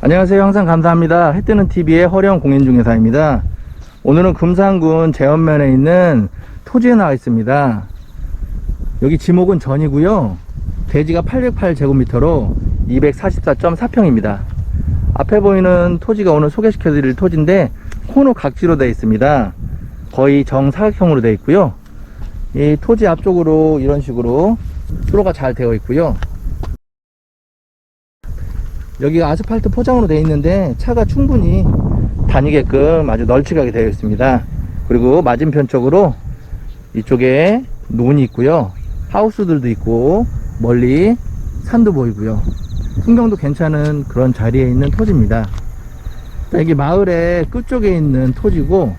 안녕하세요. 항상 감사합니다. 해뜨는 TV의 허령 공인중개사입니다. 오늘은 금산군 제원면에 있는 토지에 나와 있습니다. 여기 지목은 전이고요. 대지가 808제곱미터로 244.4평입니다. 앞에 보이는 토지가 오늘 소개시켜 드릴 토지인데 코너 각지로 되어 있습니다. 거의 정사각형으로 되어 있고요. 이 토지 앞쪽으로 이런 식으로 수로가 잘 되어 있고요. 여기가 아스팔트 포장으로 되어 있는데 차가 충분히 다니게끔 아주 널찍하게 되어 있습니다. 그리고 맞은편 쪽으로 이쪽에 논이 있고요. 하우스들도 있고 멀리 산도 보이고요. 풍경도 괜찮은 그런 자리에 있는 토지입니다. 여기 마을의 끝쪽에 있는 토지고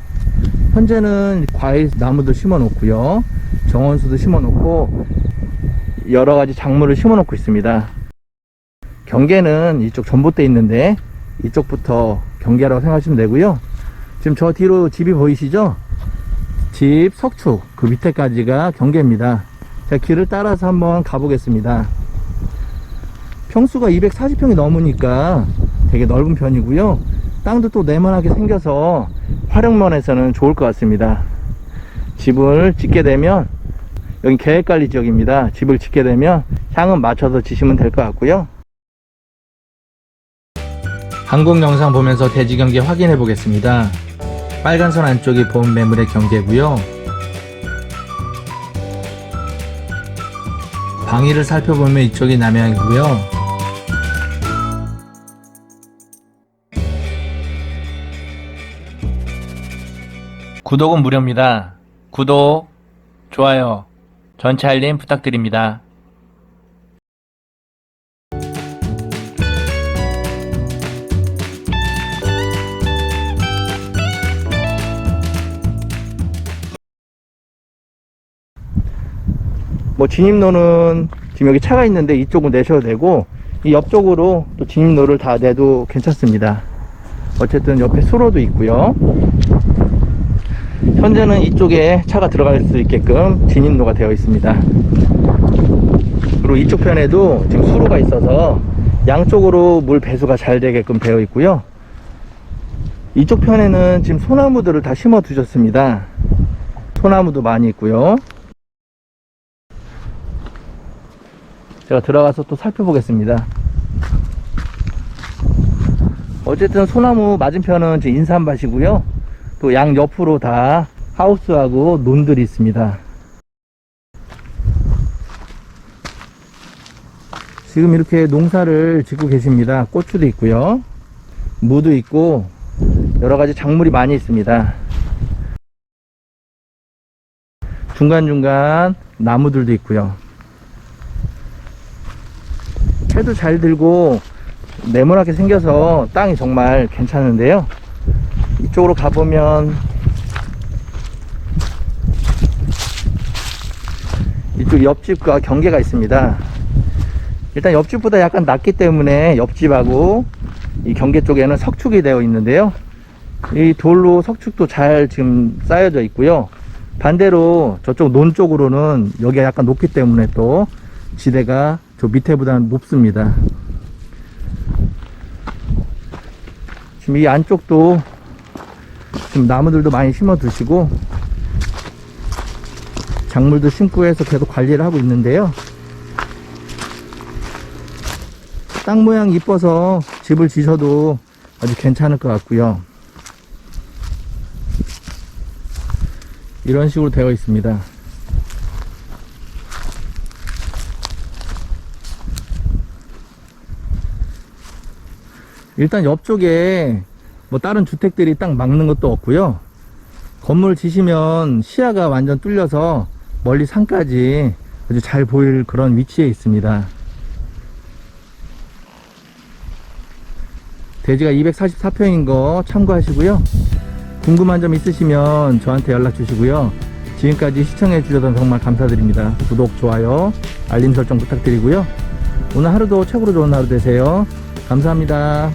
현재는 과일 나무도 심어 놓고요. 정원수도 심어 놓고 여러 가지 작물을 심어 놓고 있습니다. 경계는 이쪽 전봇대 있는데 이쪽부터 경계라고 생각하시면 되고요. 지금 저 뒤로 집이 보이시죠? 집 석축 그 밑에까지가 경계입니다. 제가 길을 따라서 한번 가보겠습니다. 평수가 240평이 넘으니까 되게 넓은 편이고요. 땅도 또 네모나게 생겨서 활용면에서는 좋을 것 같습니다. 집을 짓게 되면 여기 계획관리 지역입니다. 집을 짓게 되면 향은 맞춰서 지시면 될 것 같고요. 항공 영상 보면서 대지 경계 확인해 보겠습니다. 빨간 선 안쪽이 본 매물의 경계고요. 방위를 살펴보면 이쪽이 남향이고요. 구독은 무료입니다. 구독, 좋아요, 전체 알림 부탁드립니다. 뭐 진입로는 지금 여기 차가 있는데 이쪽은 내셔도 되고 이 옆쪽으로 또 진입로를 다 내도 괜찮습니다. 어쨌든 옆에 수로도 있고요. 현재는 이쪽에 차가 들어갈 수 있게끔 진입로가 되어 있습니다. 그리고 이쪽 편에도 지금 수로가 있어서 양쪽으로 물 배수가 잘 되게끔 되어 있고요. 이쪽 편에는 지금 소나무들을 다 심어 두셨습니다. 소나무도 많이 있고요. 제가 들어가서 또 살펴보겠습니다. 어쨌든 소나무 맞은편은 인삼밭이고요. 또 양 옆으로 다 하우스하고 논들이 있습니다. 지금 이렇게 농사를 짓고 계십니다. 고추도 있고요. 무도 있고 여러 가지 작물이 많이 있습니다. 중간중간 나무들도 있고요. 해도 잘 들고 네모나게 생겨서 땅이 정말 괜찮은데요. 이쪽으로 가보면 이쪽 옆집과 경계가 있습니다. 일단 옆집보다 약간 낮기 때문에 옆집하고 이 경계 쪽에는 석축이 되어 있는데요. 이 돌로 석축도 잘 지금 쌓여져 있고요. 반대로 저쪽 논 쪽으로는 여기가 약간 높기 때문에 또 지대가 저 밑에보다는 높습니다. 지금 이 안쪽도 지금 나무들도 많이 심어 두시고 작물도 심고 해서 계속 관리를 하고 있는데요. 땅 모양이 이뻐서 집을 지셔도 아주 괜찮을 것 같고요. 이런 식으로 되어 있습니다. 일단 옆쪽에 뭐 다른 주택들이 딱 막는 것도 없고요. 건물 지시면 시야가 완전 뚫려서 멀리 산까지 아주 잘 보일 그런 위치에 있습니다. 대지가 244평인 거 참고하시고요. 궁금한 점 있으시면 저한테 연락 주시고요. 지금까지 시청해 주셔서 정말 감사드립니다. 구독, 좋아요, 알림 설정 부탁드리고요. 오늘 하루도 최고로 좋은 하루 되세요. 감사합니다.